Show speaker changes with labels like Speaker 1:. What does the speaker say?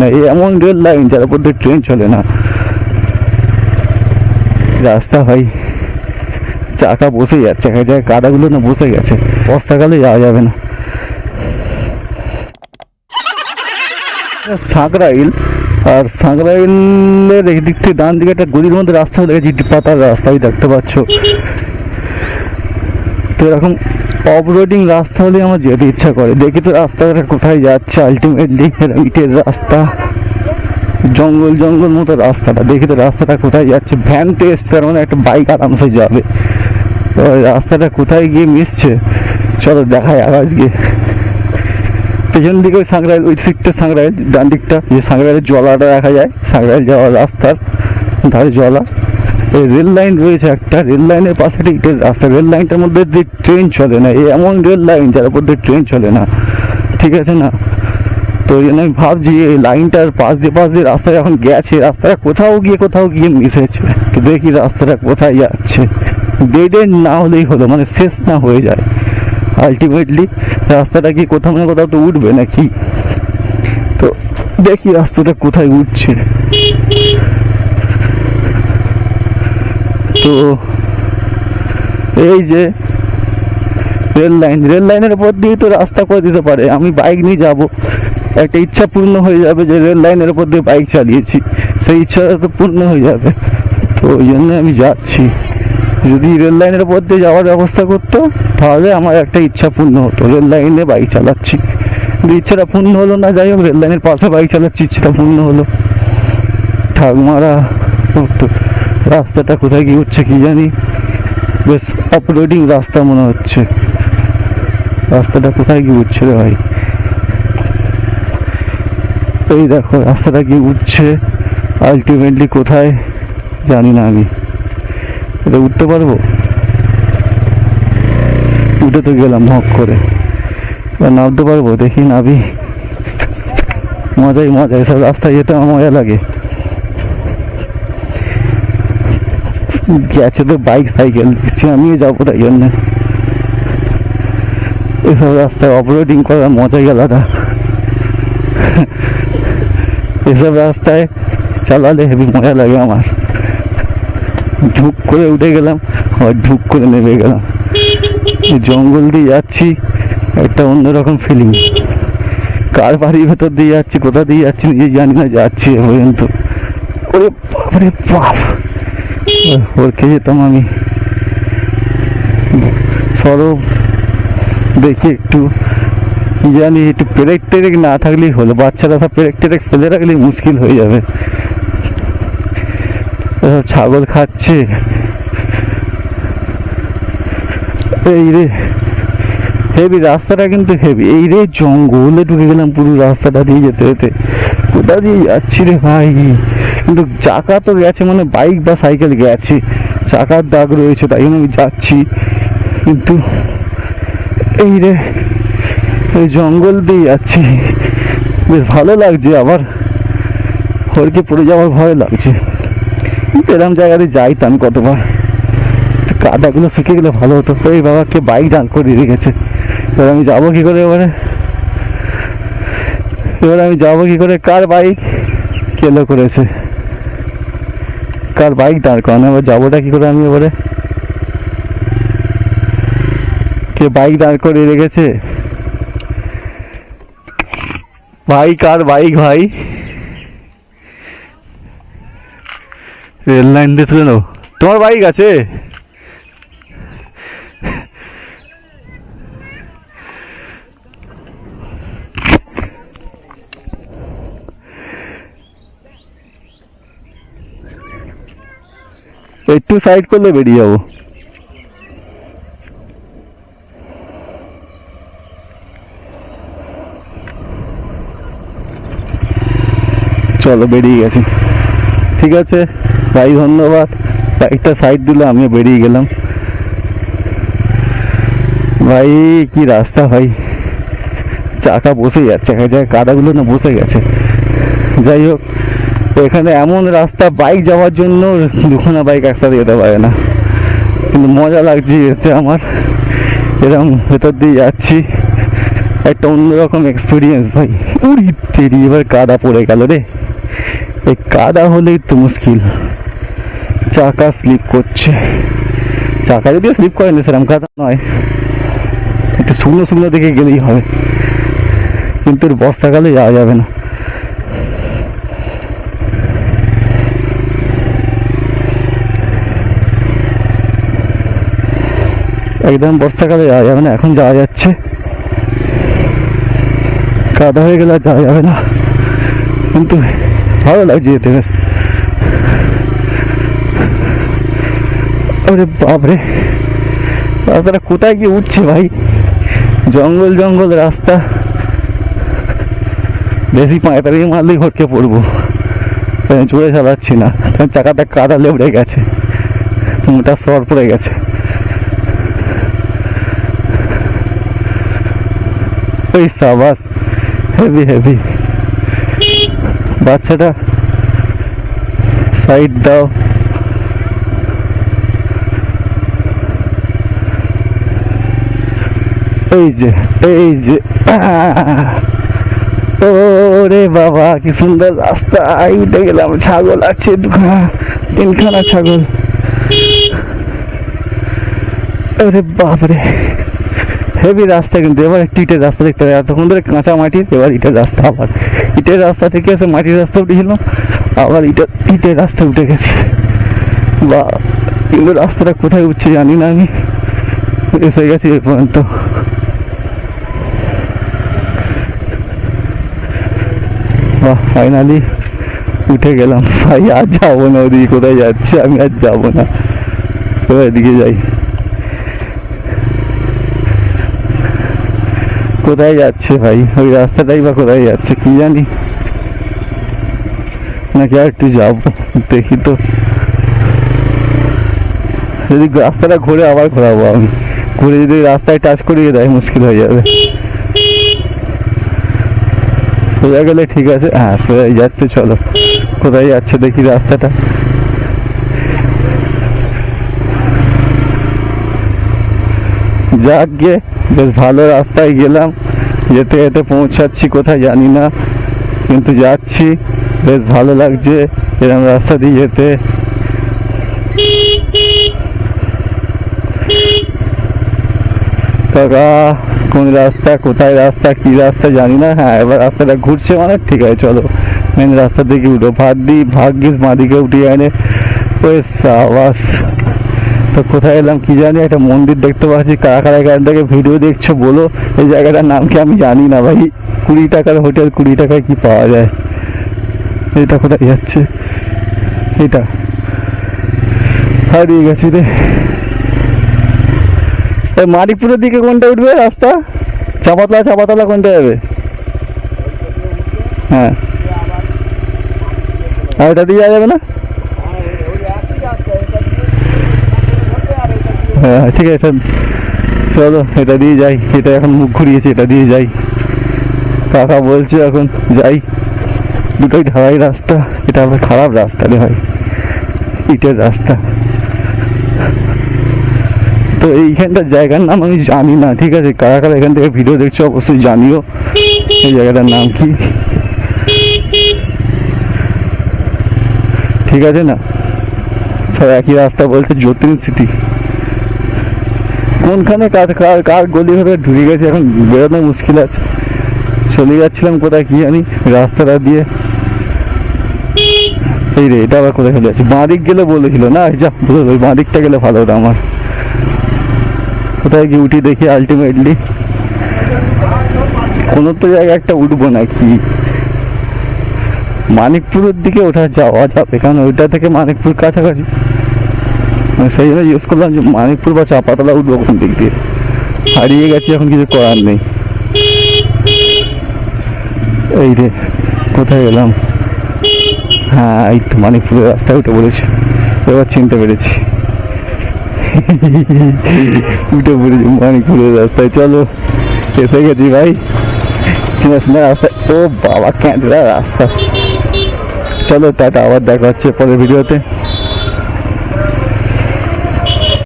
Speaker 1: না এমন rail line যার উপর দিয়ে ট্রেন চলে না। রাস্তা ভাই চাকা বসে যাচ্ছে, এক জায়গায় কাদাগুলো না বসে গেছে, বর্ষাকালে যাওয়া যাবে না। সাঁকরাইল আর সাঁকরাইলের দিক থেকে ডান দিকে একটা গদির মধ্যে রাস্তা ইটি পাতার রাস্তা দেখতে পাচ্ছ। তো এরকম অফ রোডিং রাস্তা হলে আমার যেতে ইচ্ছা করে। দেখি তো রাস্তাটা কোথায় যাচ্ছে আলটিমেটলি ইটের রাস্তা। জঙ্গল জঙ্গল মতো রাস্তাটা। দেখি তো রাস্তাটা কোথায় যাচ্ছে। ভ্যানতে এসছে, তার মানে একটা বাইক আরামসে যাবে। তো রাস্তাটা কোথায় গিয়ে মিশছে? চলো দেখাই আকাশ গিয়ে। পেছন দিকে ওই সাঁকরাইল ওই দিকটা সাঁকরাইল ডান দিকটা। যে সাঁকরাইলের জলাটা দেখা যায় সাঁকরাইল যাওয়ার রাস্তার ধারে জলা। রেল লাইন রয়েছে একটা, রেল লাইনের পাশে একটা রাস্তা, রেল লাইনটার মধ্যে দিয়ে ট্রেন চলে না এমন রেল লাইন যার দিয়ে ট্রেন চলে না, ঠিক আছে না? তো ওই জন্য আমি ভাবছি এই লাইনটার পাশ দিয়ে পাশ দিয়ে রাস্তা যখন গেছে, রাস্তাটা কোথাও গিয়ে কোথাও গিয়ে মিশেছে, তো দেখি রাস্তাটা কোথায় যাচ্ছে। ডেড এন্ড না হলেই হলো মানে শেষ না হয়ে যায়। আলটিমেটলি রাস্তাটা কি কোথাও না কোথাও তো উঠবে নাকি? তো দেখি রাস্তাটা কোথায় উঠছে। তো এই যে রেল লাইন, রেল লাইনের উপর দিয়ে তো রাস্তা করে দিতে পারে। আমি বাইক নিয়ে যাব। একটা ইচ্ছা পূর্ণ হয়ে যাবে যে রেল লাইনের উপর দিয়ে বাইক চালিয়েছি। সেই ইচ্ছাটা তো পূর্ণ হয়ে যাবে। তো ওই জন্য আমি যাচ্ছি। যদি রেল লাইনের উপর দিয়ে যাওয়ার ব্যবস্থা করতো, তাহলে আমার একটা ইচ্ছা পূর্ণ হতো। রেল লাইনে বাইক চালাচ্ছি। ইচ্ছাটা পূর্ণ হলো না, যাই হোক, রেল লাইনের পাশে বাইক চালাচ্ছি, ইচ্ছাটা পূর্ণ হলো। ঠাকুমারা রাস্তাটা কোথায় গিয়ে উঠছে কি জানি। বেশ অপরোডিং রাস্তা মনে হচ্ছে। রাস্তাটা কোথায় গিয়ে উঠছে রে ভাই? এই দেখো রাস্তাটা গিয়ে উঠছে। আলটিমেটলি কোথায় জানি না আমি। এটা উঠতে পারব? উঠে তো গেলাম হক করে। এবার নামতে পারব? দেখি নাবি। মজাই মজা এসব রাস্তায় যেতে আমার মজা লাগে। গেছে তো? বাইক, সাইকেল দেখছি, আমিও যাব তাই জন্য। এসব রাস্তায় অপারেটিং করার মজাই আলাদা। এসব রাস্তায় চালালে হেভি মজা লাগে আমার। ঝুঁক করে উঠে গেলাম, আবার ঢুক করে নেমে গেলাম। জঙ্গল দিয়ে যাচ্ছি, একটা অন্যরকম ফিলিং কার বাড়ির ভেতর দিয়ে যাচ্ছি, কোথা দিয়ে যাচ্ছি, নিজে জানি না যাচ্ছি এ পর্যন্ত। ওরে বাপরে, বাপ! ওর খেয়ে যেতাম আমি। সরব দেখি একটু, কি জানি, একটু পেরেক টেরেক না থাকলেই হলো। বাচ্চারা সব পেরেক টেরেক ফেলে রাখলেই মুশকিল হয়ে যাবে। ছাগল খাচ্ছে। এই রে হেভি রাস্তাটা কিন্তু হেভি এই রে জঙ্গলে ঢুকে গেলাম পুরো রাস্তাটা দিয়ে যেতে যেতে। কোথা দিয়ে যাচ্ছি রে ভাই? কিন্তু চাকা তো গেছে মানে বাইক বা সাইকেল গেছে। চাকার দাগ রয়েছে, তাই জন্য আমি যাচ্ছি। কিন্তু এই রে, এই জঙ্গল দিয়ে যাচ্ছি। বেশ ভালো লাগছে আবার। হরকে পড়ে যাওয়ার ভয় লাগছে। কিন্তু এরকম জায়গাতে যাই তো আমি কতবার। কাদাগুলো শুকিয়ে গেলে ভালো হতো। এই বাবাকে বাইক দাঁড় করিয়ে রেখেছে। এবার আমি যাব কি করে এবারে? এবার আমি যাব কি করে? কার বাইক কেলো করেছে। কার বাইক? দাঁড় করানো। এবার যাবোটা কি করে আমি এবারে? কে বাইক দাঁড় করে রেখেছে? ভাই, কার বাইক ভাই? রেল লাইন দিয়ে তুলে তোমার বাইক আছে? একটু সাইড করলে বেরিয়ে যাব। চলো বেরিয়ে গেছি। ঠিক আছে ভাই ধন্যবাদ। বাইকটা সাইড দিলে আমিও বেরিয়ে গেলাম। ভাই, কি রাস্তা ভাই। চাকা বসে যাচ্ছে কাদাগুলো না বসে গেছে। যাই হোক এখানে এমন রাস্তা বাইক যাওয়ার জন্য দুখানা বাইক একসাথে যেতে পারে না। কিন্তু মজা লাগছে এতে আমার। এরকম ভেতর দিয়ে যাচ্ছি। একটা অন্যরকম এক্সপিরিয়েন্স ভাই। উড়ি তেরি, এবার কাদা পড়ে গেল রে। এই কাদা হলেই তো মুশকিল। চাকা স্লিপ করছে। চাকা যদিও স্লিপ করেনি সেরকম কাদা নয়। একটু শুকনো শুকনো দিকে গেলেই হবে। কিন্তু বর্ষাকালে যাওয়া যাবে না। একদম বর্ষাকালে যাওয়া যাবে না, এখন যাওয়া যাচ্ছে। কাদা হয়ে গেলে যাওয়া যাবে না। কিন্তু ভালো লাগছে যেতে বেশ আরে বাপরে, রাস্তাটা কোথায় গিয়ে উঠছে ভাই? জঙ্গল জঙ্গল রাস্তা। বেশি পাঁয়তারি মারলেই হটকে পড়ব। জোরে চালাচ্ছি না চাকাটা কাদা লেবড়ে গেছে। মোটা সর পড়ে গেছে। ওই সাবাস হেভি হেভি বাচ্চাটা সাইড দাও। এই যে এই যে! ওরে বাবা, কি সুন্দর রাস্তা। উঠে গেলাম, ছাগল আছে দুখানা, তিনখানা ছাগল। ওরে বাপরে। হেভি রাস্তা কিন্তু, এবার একটু ইটের রাস্তা দেখতে হবে। এতক্ষণ ধরে কাঁচা মাটির এবার ইটের রাস্তা আবার। ইটের রাস্তা থেকে এসে মাটির রাস্তা উঠেছিলাম আবার ইটের ইটের রাস্তা উঠে গেছে। বা, কিন্তু রাস্তাটা কোথায় উঠছে জানি না আমি। এসে গেছি এই পর্যন্ত। বাহ ফাইনালি উঠে গেলাম। ভাই, আর যাব না ওদিকে, কোথায় যাচ্ছে? আমি আর যাব না। এবার এদিকে যাই। কোথায় যাচ্ছে ভাই? ওই রাস্তাটাই বা কোথায় যাচ্ছে কি জানি? নাকি আর একটু যাব? দেখি তো। যদি রাস্তাটা ঘুরে আবার ঘোরাবো আমি। ঘুরে যদি রাস্তায় টাচ করিয়ে দেয়, মুশকিল হয়ে যাবে। সোজা গেলে ঠিক আছে। হ্যাঁ সোজাই যাচ্ছে, চলো। কোথায় যাচ্ছে দেখি রাস্তাটা। যাক বেশ ভালো রাস্তায় গেলাম। যেতে যেতে পৌঁছাচ্ছি, কোথায় জানি না। কিন্তু যাচ্ছি, বেশ ভালো লাগছে এরকম রাস্তা দিয়ে যেতে। কাকা, কোন রাস্তা, কোথায় রাস্তা, কি রাস্তা জানি না। হ্যাঁ এবার রাস্তাটা ঘুরছে মানে ঠিক আছে, চলো। মেন রাস্তা থেকে উঠো। ভাত দি ভাগ্যিস, মাদিকে উঠিয়ে আনে। ওই সাবাস। তো কোথায় এলাম কি জানি, একটা মন্দির দেখতে পাচ্ছি, কারা কারা এখান থেকে ভিডিও দেখছ বলো, এই জায়গাটার নাম কি আমি জানি না ভাই। কুড়ি টাকার হোটেল, কুড়ি টাকায় কি পাওয়া যায়? এটা কোথায় যাচ্ছে? এটা। হারিয়ে গেছি রে। এই মানিকপুরের দিকে কোনটা উঠবে রাস্তা? চাপাতলা চাপাতলা কোনটা যাবে? হ্যাঁ। আর এটা দিয়ে যাওয়া যাবে না? হ্যাঁ ঠিক আছে। চলো, এটা দিয়ে যাই। এটা এখন মুখ ঘুরিয়েছে, এটা দিয়ে যাই। কাকা বলছে এখন যাই। দুটোই ঢালাই রাস্তা। এটা আবার খারাপ রাস্তা রে ভাই। ইটের রাস্তা। তো এইখানটার জায়গার নাম আমি জানি না, ঠিক আছে? কারা কারা এখান থেকে ভিডিও দেখছ অবশ্যই জানিও। এই জায়গাটার নাম কি? ঠিক আছে না? সব একই রাস্তা বলছে, যতীন সিটি কোনখানে কার কার কার গলি ভেতরে ঢুকে গেছে, এখন বেরোনো মুশকিল আছে। চলে যাচ্ছিলাম কোথায় কি জানি, রাস্তাটা দিয়ে। এই রে, এটা আবার কোথায় চলে যাচ্ছে? বাঁ দিক গেলে বলেছিল না? যা ওই বাঁ দিকটা গেলে ভালো হতো আমার। কোথায় গিয়ে উঠি দেখি আলটিমেটলি কোনো তো জায়গায় একটা উঠবো নাকি? মানিকপুরের দিকে ওঠা যাওয়া যাবে, কারণ ওইটা থেকে মানিকপুর কাছাকাছি। সেই জন্য জিজ্ঞেস করলাম যে মানিকপুর বা চাপাতলা উঠবো কোন দিক দিয়ে? হারিয়ে গেছি, এখন কিছু করার নেই। এই রে কোথায় গেলাম? হ্যাঁ এই তো মানিকপুরের রাস্তায় উঠে পড়েছি। এবার চিনতে পেরেছি। উঠে পড়েছি মানিকপুরের রাস্তায়। চলো, এসে গেছি ভাই। চিনাস না রাস্তায় ও বাবা ক্যান্টরা রাস্তা। চলো, টাটা, আবার দেখা হচ্ছে পরের ভিডিওতে।